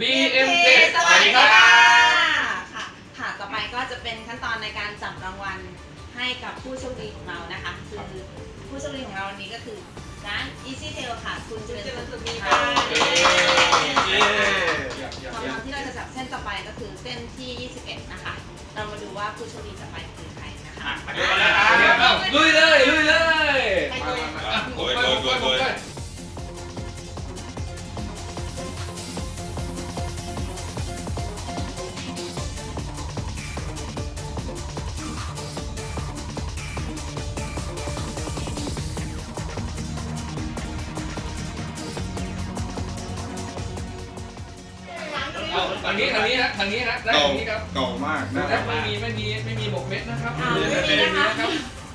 BMK สวัสดีครับค่ะค่ะ ค่ะ ต่อไปก็จะเป็นขั้นตอนในการจับรางวัลให้กับผู้โชคดีของเรานะคะ คือผู้โชคดีของเราวันนี้ก็คือร้าน Easy Tail ค่ะ คุณเจริญสุขมีค่ะคำถามที่เราจะจับเส้นต่อไปก็คือเส้นที่ 21 นะคะ เรามาดูว่าผู้โชคดีต่อไปคือใครนะคะมาดูกันเลยครับลุยเลย ลุยเลย ทางนี้ทางนี้นะทางนี้นะได้เก่าทางนี้ครับเก่ามากนะและไม่มีไม่มีไม่มีหมกเม็ดนะครับอ่าไม่มีนะคะ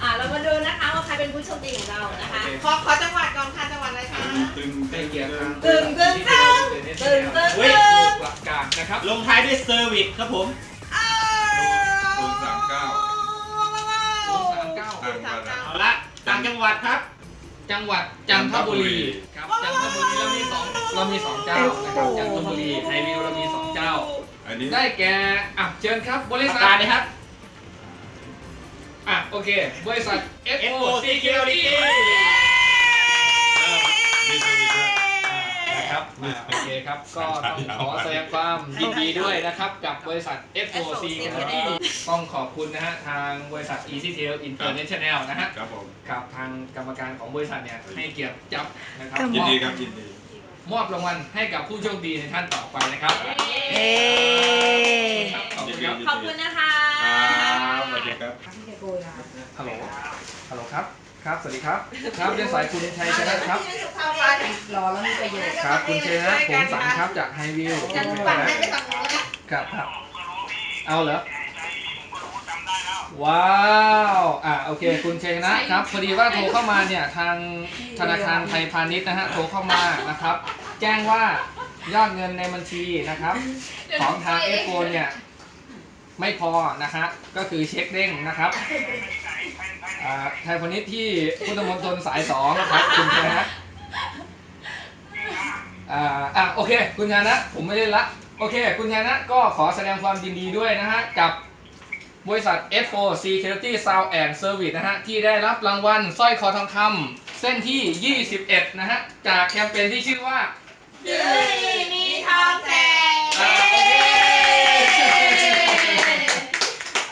อ่าเรามาดูนะคะว่าใครเป็นผู้โชคดีของเรานะคะ ขอขอจังหวัดก่อนค่ะจังหวัดอะไรคะ ตึงได้เกียรติทางตึงตึงตึงตึงตึงตึงหลักการนะครับลงท้ายด้วยเซอร์วิสครับผมศูนย์สามเก้า039ทางมาแล้วเอาละต่างจังหวัดครับ จังหวัดจันทบุรีครับจันทบุรีเรามีสองเรามีสองเจ้านะครับจันทบุรีไฮวิ อันนี้ ได้แก่อะเชิญครับบปริระษัทกาศเลยครับ อะโอเคบริษัท FO FO Security Security มีตัวนี้ด้วยนะครับอะโอเคครับ ก็ต้องขอแสดงความยินดีด้วยนะครับ กับบริษัท FO Security ต้องขอบคุณนะฮะ ทางบริษัท Easy Tail International นะฮะ ครับผมกับทางกรรมการของบริษัทเนี่ยให้เกียรติจับนะครับยินดีครับยินดี มอบรางวัลให้กับผู้โชคดีในท่านต่อไปนะครับ เย้ ครับขอบคุณครับขอบคุณนะคะครับสวัสดีครับ ฮัลโหล ฮัลโหลครับ ครับ สวัสดีครับ ครับเรียนสายคุณชัยชนะครับ รอแล้วมีประโยชน์ครับ คุณชัยชนะผมสังครับจากไฮวิวจะฟังให้ไปฟังโน้นนะครับครับ เอาเหรอว้าว อะโอเค คุณชัยชนะครับ พอดีว่าโทรเข้ามาเนี่ยทางธนาคารไทยพาณิชย์นะฮะ โทรเข้ามานะครับ แจ้งว่า ยอดเงินในบัญชีนะครับ ของทางเอฟโเนี่ยไม่พอนะฮะก็คือเช็คเด้งนะครับอ่าไทยพาณิชย์ที่พุทธมณฑลสายสองนะครับคุณชนะอ่าอะโอเค คุณชนะผมไม่เล่นละโอเค คุณชนะก็ขอแสดงความยินดีด้วยนะฮะกับบริษัท F4 Security Sound and Service นะฮะ ที่ได้รับรางวัลสร้อยคอทองคำเส้นที่ 21 นะฮะ จากแคมเปญที่ชื่อว่ายืน มีทองแจกอ่าโอเค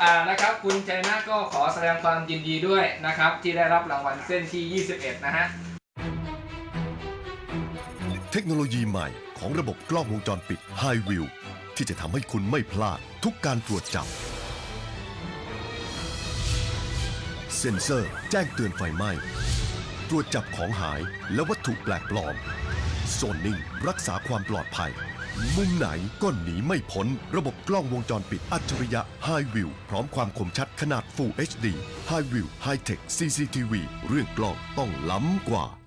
อ่านะครับคุณชัยนะก็ขอแสดงความยินดีด้วยนะครับ ที่ได้รับรางวัลเส้นที่ 21 นะฮะ เทคโนโลยีใหม่ของระบบกล้องวงจรปิด High View ที่จะทำให้คุณไม่พลาดทุกการตรวจจับ เซ็นเซอร์แจ้งเตือนไฟไหม้ ตรวจจับของหายและวัตถุแปลกปลอม โซนนิ่ง รักษาความปลอดภัย มุมไหนก็หนีไม่พ้น ระบบกล้องวงจรปิดอัจฉริยะ High View พร้อมความคมชัดขนาด Full HD High View High Tech CCTV เรื่องกล้องต้องล้ำกว่า